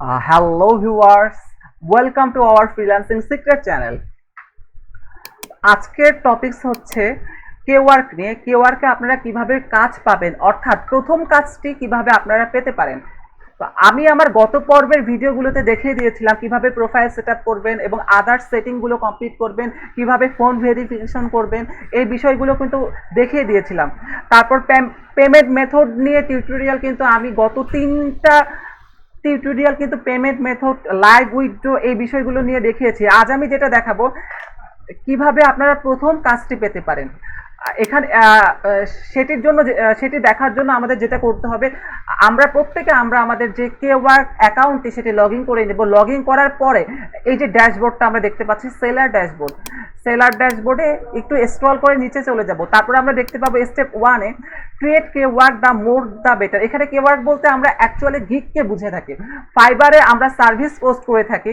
Hello viewers, welcome to our freelancing secret channel. আজকের topics হচ্ছে Kwork নিয়ে। কে ওয়ার্কে আপনারা কীভাবে কাজ পাবেন? অর্থাৎ প্রথম কাজটি কীভাবে আপনারা পেতে পারেন? তো আমি আমার গত পর্বের ভিডিওগুলোতে দেখিয়ে দিয়েছিলাম কীভাবে প্রোফাইল সেট করবেন এবং আদার সেটিংগুলো কমপ্লিট করবেন কীভাবে ফোন ভেরিফিকেশন করবেন এই বিষয়গুলো কিন্তু দেখিয়ে দিয়েছিলাম। তারপর পেমেন্ট মেথড নিয়ে টিউটোরিয়াল কিন্তু আমি গত তিনটা টিউটোরিয়াল কিন্তু পেমেন্ট মেথড লাইভ উইথড্র এই বিষয়গুলো নিয়ে দেখিয়েছি। আজ আমি যেটা দেখাবো, কীভাবে আপনারা প্রথম কাজটি পেতে পারেন। এখানে সেটির জন্য সেটি দেখার জন্য আমাদের যেটা করতে হবে, আমরা প্রত্যেকে আমরা আমাদের যে কে ওয়ার্ক অ্যাকাউন্টে সেটি লগ করে নেব। লগ করার পরে এই যে ড্যাশবোর্ডটা আমরা দেখতে পাচ্ছি, সেলার ড্যাশবোর্ড। সেলার ড্যাশবোর্ডে একটু স্ক্রল করে নিচে চলে যাব। তারপরে আমরা দেখতে পাবো স্টেপ ওয়ানে create Kwork the more the better এখানে কে ওয়ার্ড বলতে আমরা অ্যাকচুয়ালি গিককে বুঝে থাকি। ফাইবারে আমরা সার্ভিস পোস্ট করে থাকি।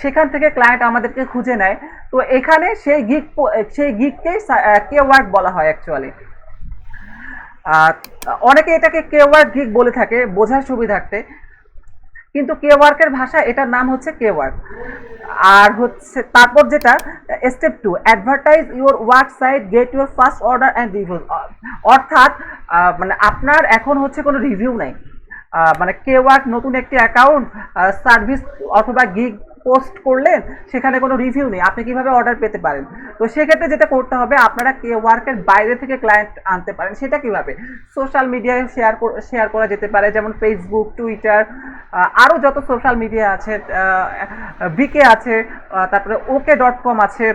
সেখান থেকে ক্লায়েন্ট আমাদেরকে খুঁজে নেয়। তো এখানে সেই গিক সেই গিককেই কে ওয়ার্ড বলা হয় অ্যাকচুয়ালি অনেকে এটাকে কে ওয়ার্ক গিক বলে থাকে, বোঝার সুবিধার্থে। কিন্তু কে ওয়ার্কের ভাষা, এটার নাম হচ্ছে কে ওয়ার্ক। আর হচ্ছে, তারপর যেটা step two advertise your work site get your first order and review অর্থাৎ মানে আপনার এখন হচ্ছে কোনো রিভিউ নাই। মানে কে ওয়ার্ক নতুন একটি অ্যাকাউন্ট সার্ভিস অথবা গিগ পোস্ট করলেন, সেখানে কোনো রিভিউ নেই। আপনি কীভাবে অর্ডার পেতে পারেন? তো সেক্ষেত্রে যেটা করতে হবে, আপনারা কে ওয়ার্কের বাইরে থেকে ক্লায়েন্ট আনতে পারেন, সেটা কীভাবে? সোশ্যাল মিডিয়ায় শেয়ার শেয়ার করা যেতে পারে, যেমন ফেসবুক টুইটার আরও যত সোশ্যাল মিডিয়া আছে ভিকে আছে তারপরে ওকে ডট কম আছে।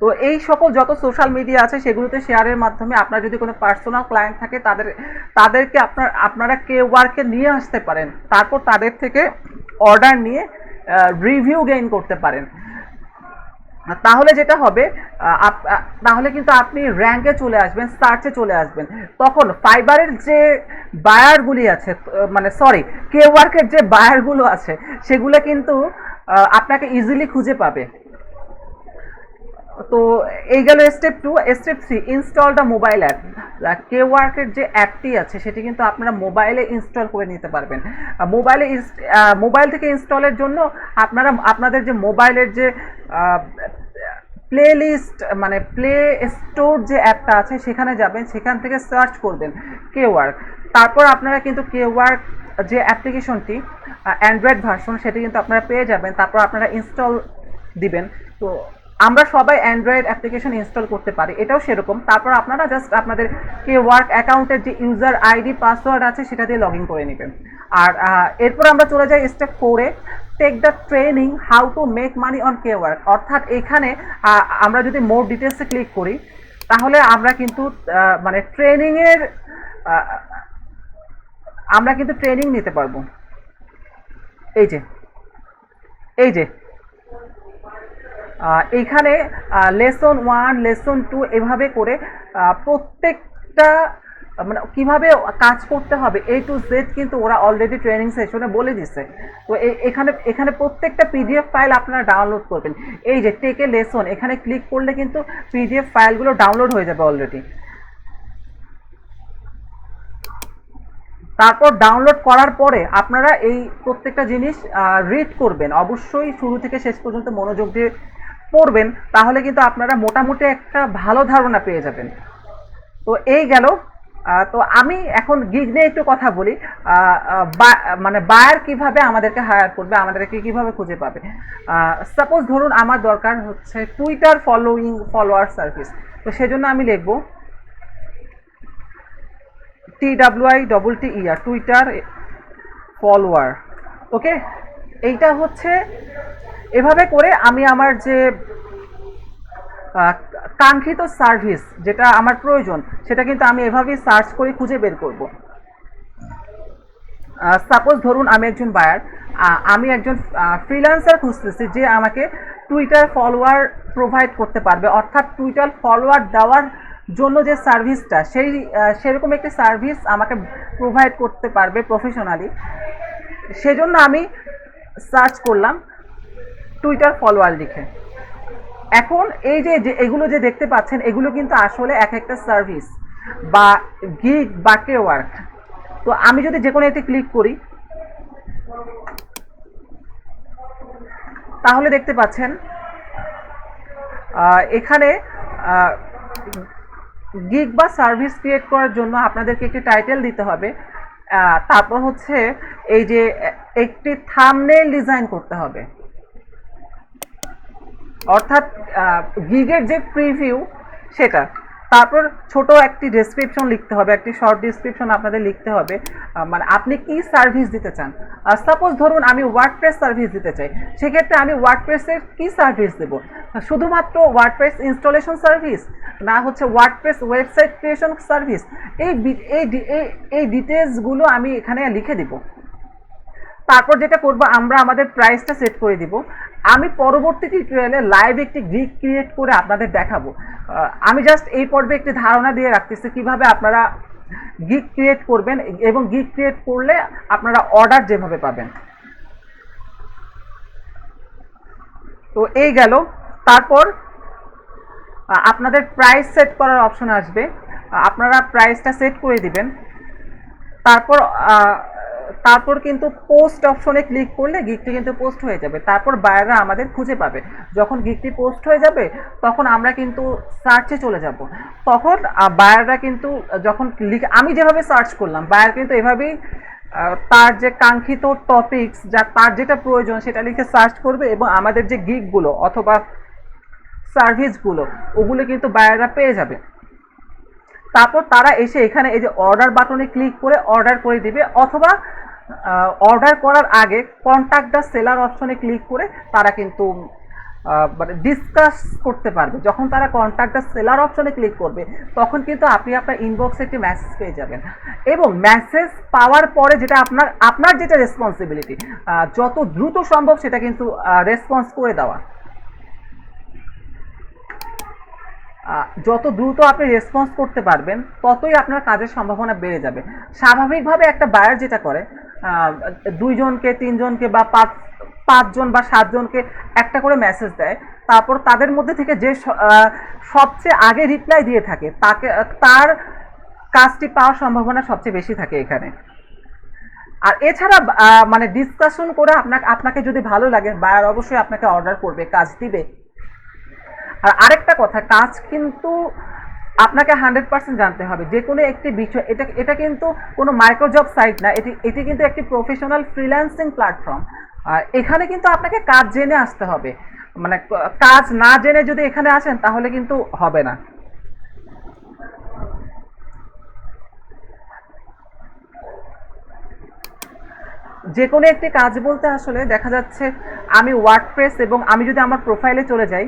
তো এই সকল যত সোশ্যাল মিডিয়া আছে, সেগুলোতে শেয়ারের মাধ্যমে আপনার যদি কোনো পার্সোনাল ক্লায়েন্ট থাকে, তাদের, তাদেরকে আপনার, আপনারা কে ওয়ার্কে নিয়ে আসতে পারেন, তারপর তাদের থেকে অর্ডার নিয়ে রিভিউ গেইন করতে পারেন। তাহলে যেটা হবে তাহলে কিন্তু আপনি র্যাঙ্কে চলে আসবেন সার্চে চলে আসবেন। তখন ফাইবারের যে বায়ারগুলি আছে মানে সরি কে ওয়ার্কের যে বায়ারগুলো আছে, সেগুলো কিন্তু আপনাকে ইজিলি খুঁজে পাবে। তো এই গেল step two step three install the mobile app কে ওয়ার্কের যে অ্যাপটি আছে, সেটি কিন্তু আপনারা মোবাইলে ইনস্টল করে নিতে পারবেন। মোবাইলে মোবাইল থেকে ইনস্টলের জন্য আপনারা, আপনাদের যে মোবাইলের যে প্লে লিস্ট মানে প্লে স্টোর যে অ্যাপটা আছে, সেখানে যাবেন, সেখান থেকে সার্চ করবেন কে ওয়ার্ক তারপর আপনারা কিন্তু কে ওয়ার্ক যে অ্যাপ্লিকেশনটি অ্যান্ড্রয়েড ভার্সন সেটি কিন্তু আপনারা পেয়ে যাবেন। তারপর আপনারা ইনস্টল দিবেন। তো আমরা সবাই অ্যান্ড্রয়েড অ্যাপ্লিকেশন ইনস্টল করতে পারি, এটাও সেরকম। তারপর আপনারা জাস্ট আপনাদের কে ওয়ার্ক অ্যাকাউন্টের যে ইউজার আইডি পাসওয়ার্ড আছে, সেটা দিয়ে লগ ইন করে নেবেন। আর এরপর আমরা চলে যাই স্টেপ ফোরে take the training how to make money on Kwork অর্থাৎ এখানে আমরা যদি মোর ডিটেলসে ক্লিক করি, তাহলে আমরা কিন্তু মানে ট্রেনিংয়ের আমরা কিন্তু ট্রেনিং নিতে পারব। এই যে এই যে। এইখানে লেসন ওয়ান লেসন টু এভাবে করে প্রত্যেকটা মানে কীভাবে কাজ করতে হবে এ টু জেড কিন্তু ওরা অলরেডি ট্রেনিং সেশনে বলে দিছে। তো এখানে এখানে প্রত্যেকটা পিডিএফ ফাইল আপনারা ডাউনলোড করবেন। এই যে টেকে লেসন এখানে ক্লিক করলে কিন্তু পিডিএফ ফাইলগুলো ডাউনলোড হয়ে যাবে অলরেডি তারপর ডাউনলোড করার পরে আপনারা এই প্রত্যেকটা জিনিস রিড করবেন। অবশ্যই শুরু থেকে শেষ পর্যন্ত মনোযোগ দিয়ে পড়বেন, তাহলে কিন্তু আপনারা মোটামুটি একটা ভালো ধারণা পেয়ে যাবেন। তো এই গেল। তো আমি এখন গিগ নিয়ে একটু কথা বলি। মানে বায়ার কীভাবে আমাদেরকে হায়ার করবে, আমাদেরকে কীভাবে খুঁজে পাবে? সাপোজ ধরুন আমার দরকার হচ্ছে টুইটার ফলোয়িং ফলোয়ার সার্ভিস তো সেজন্য আমি লিখব T W I double T E R Twitter follower okay এইটা হচ্ছে এভাবে করে আমি আমার যে কাঙ্ক্ষিত সার্ভিস যেটা আমার প্রয়োজন, সেটা কিন্তু আমি এভাবেই সার্চ করে খুঁজে বের করব। সাপোজ ধরুন আমি একজন বায়ার আমি একজন ফ্রিল্যান্সার খুঁজতেছি যে আমাকে টুইটার ফলোয়ার প্রোভাইড করতে পারবে। অর্থাৎ টুইটার ফলোয়ার দেওয়ার জন্য যে সার্ভিসটা সেই সেরকম একটি সার্ভিস আমাকে প্রোভাইড করতে পারবে প্রফেশনালি সেজন্য আমি সার্চ করলাম। টুইটার ফলোয়ার লিখে। এখন এই যে এগুলো যে দেখতে পাচ্ছেন, এগুলো কিন্তু আসলে এক একটা সার্ভিস বা গিগ বা কে ওয়ার্ক তো আমি যদি যে কোনো একটি ক্লিক করি, তাহলে দেখতে পাচ্ছেন এখানে গিগ বা সার্ভিস ক্রিয়েট করার জন্য আপনাদেরকে একটি টাইটেল দিতে হবে। তারপর হচ্ছে এই যে, একটি থামনেল ডিজাইন করতে হবে। অর্থাৎ গিগের যে প্রিভিউ সেটা, তারপর ছোট একটি ডেসক্রিপশন লিখতে হবে, একটি শর্ট ডেসক্রিপশন আপনাদের লিখতে হবে। মানে আপনি কি সার্ভিস দিতে চান? সাপোজ ধরুন আমি ওয়ার্ডপ্রেস সার্ভিস দিতে চাই, সেক্ষেত্রে আমি ওয়ার্ডপ্রেসের কি সার্ভিস দেব? শুধুমাত্র ওয়ার্ডপ্রেস ইনস্টলেশন সার্ভিস না হচ্ছে ওয়ার্ডপ্রেস ওয়েবসাইট ক্রিয়েশন সার্ভিস এই এই এই- ডিটেলসগুলো আমি এখানে লিখে দিব। তারপর যেটা করব, আমরা আমাদের প্রাইসটা সেট করে দিব। আমি পরবর্তী টিউটোরিয়ালে লাইভ একটি গ্রিক ক্রিয়েট করে আপনাদের দেখাবো। আমি জাস্ট এই পর্বে একটি ধারণা দিয়ে রাখতেছি কীভাবে আপনারা গিক ক্রিয়েট করবেন এবং গিক ক্রিয়েট করলে আপনারা অর্ডার যেভাবে পাবেন। তো এই গেল। তারপর আপনাদের প্রাইস সেট করার অপশন আসবে। আপনারা প্রাইসটা সেট করে দিবেন। তারপর তারপর কিন্তু পোস্ট অপশনে ক্লিক করলে গিকটি কিন্তু পোস্ট হয়ে যাবে। তারপর বায়াররা আমাদের খুঁজে পাবে। যখন গিকটি পোস্ট হয়ে যাবে, তখন আমরা কিন্তু সার্চে চলে যাব। তখন বায়াররা কিন্তু যখন ক্লিক আমি যেভাবে সার্চ করলাম বায়ার কিন্তু এভাবেই তার যে কাঙ্ক্ষিত টপিকস যা তার যেটা প্রয়োজন, সেটা লিখে সার্চ করবে এবং আমাদের যে গিকগুলো অথবা সার্ভিসগুলো ওগুলো কিন্তু বায়াররা পেয়ে যাবে। তারপর তারা এসে এখানে এই যে অর্ডার বাটনে ক্লিক করে অর্ডার করে দিবে অথবা অর্ডার করার আগে কন্ট্যাক্ট দ্য সেলার অপশনে ক্লিক করে তারা কিন্তু মানে ডিসকাস করতে পারবে। যখন তারা কন্ট্যাক্ট দ্য সেলার অপশনে ক্লিক করবে, তখন কিন্তু আপনি আপনার ইনবক্সে একটি মেসেজ পেয়ে যাবেন। এবং মেসেজ পাওয়ার পরে যেটা আপনার আপনার যেটা রেসপন্সিবিলিটি যত দ্রুত সম্ভব সেটা কিন্তু রেসপন্স করে দেওয়া। যত দ্রুত আপনি রেসপন্স করতে পারবেন, ততই আপনার কাজের সম্ভাবনা বেড়ে যাবে। স্বাভাবিকভাবে একটা বায়ার যেটা করে দুইজনকে, তিনজনকে বা পাঁচ, পাঁচজন বা সাতজনকে একটা করে মেসেজ দেয়, তারপর তাদের মধ্যে থেকে যে সবচেয়ে আগে রিপ্লাই দিয়ে থাকে, তাকে, তার কাজটি পাওয়ার সম্ভাবনা সবচেয়ে বেশি থাকে এখানে। আর এছাড়া মানে ডিসকাশন করে আপনাকে আপনাকে যদি ভালো লাগে বায়ার অবশ্যই আপনাকে অর্ডার করবে, কাজ দিবে। আর আরেকটা কথা, কাজ কিন্তু আপনাকে হান্ড্রেড পার্সেন্ট জানতে হবে। যে কোনো একটি বিষয়, এটা এটা কিন্তু কোনো মাইক্রোজব সাইট না, এটি এটি কিন্তু একটি প্রফেশনাল ফ্রিল্যান্সিং প্ল্যাটফর্ম আর এখানে কিন্তু আপনাকে কাজ জেনে আসতে হবে। মানে কাজ না জেনে যদি এখানে আসেন, তাহলে কিন্তু হবে না। যে কোনো একটি কাজ বলতে আসলে দেখা যাচ্ছে, আমি ওয়ার্ডপ্রেস এবং আমি যদি আমার প্রোফাইলে চলে যাই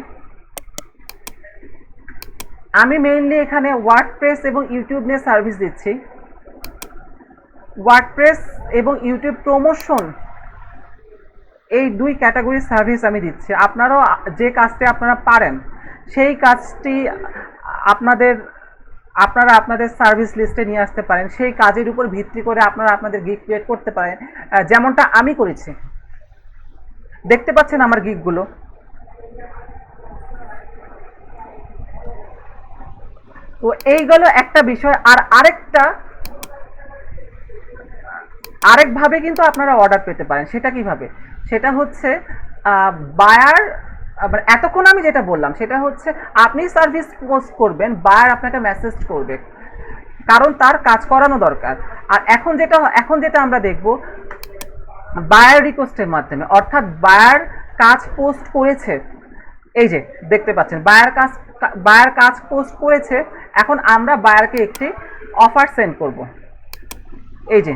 আমি মেইনলি এখানে ওয়ার্ডপ্রেস এবং ইউটিউব নিয়ে সার্ভিস দিচ্ছি। ওয়ার্ডপ্রেস এবং ইউটিউব প্রমোশন এই দুই ক্যাটাগরির সার্ভিস আমি দিচ্ছি। আপনারাও যে কাজটি আপনারা পারেন, সেই কাজটি আপনাদের, আপনারা আপনাদের সার্ভিস লিস্টে নিয়ে আসতে পারেন। সেই কাজের উপর ভিত্তি করে আপনারা আপনাদের গিগ ক্রিয়েট করতে পারেন। যেমনটা আমি করেছি। দেখতে পাচ্ছেন আমার গিগগুলো তো এইগুলো একটা বিষয়। আর আরেকটা, আরেকভাবে কিন্তু আপনারা অর্ডার পেতে পারেন। সেটা কীভাবে? সেটা হচ্ছে বায়ার মানে এতক্ষণ আমি যেটা বললাম, সেটা হচ্ছে আপনি সার্ভিস পোস্ট করবেন বায়ার আপনাকে মেসেজ করবে। কারণ তার কাজ করানো দরকার। আর এখন যেটা এখন যেটা আমরা দেখব বায়ার রিকোয়েস্টের মাধ্যমে, অর্থাৎ বায়ার কাজ পোস্ট করেছে। এই যে, দেখতে পাচ্ছেন বায়ার কাজ বায়ার কাজ পোস্ট করেছে। এখন আমরা বায়ারকে একটি অফার সেন্ড করব। এই যে,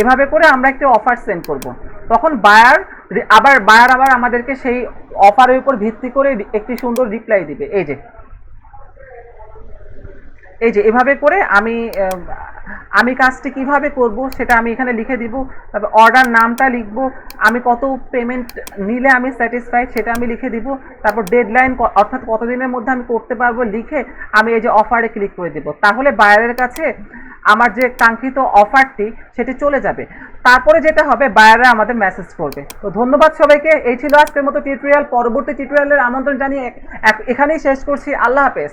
এভাবে করে আমরা একটি অফার সেন্ড করব। তখন বায়ার, আবার বায়ার আবার আমাদেরকে সেই অফারের উপর ভিত্তি করে একটি সুন্দর রিপ্লাই দিবে। এই যে এই যে, এভাবে করে আমি আমি কাজটি কীভাবে করব সেটা আমি এখানে লিখে দিব, তারপর অর্ডার নামটা লিখব, আমি কত পেমেন্ট নিলে আমি স্যাটিসফাইড সেটা আমি লিখে দিব, তারপর ডেডলাইন অর্থাৎ কতদিনের মধ্যে আমি করতে পারব লিখে আমি এই যে অফারে ক্লিক করে দেব। তাহলে বায়ারের কাছে আমার যে কাঙ্ক্ষিত অফারটি সেটি চলে যাবে। তারপরে যেটা হবে বায়াররা আমাদের মেসেজ করবে। তো ধন্যবাদ সবাইকে, এই ছিল আজকের মতো টিউটোরিয়াল পরবর্তী টিউটোরিয়ালের আমন্ত্রণ জানিয়ে এখানেই শেষ করছি। আল্লাহ হাফেজ।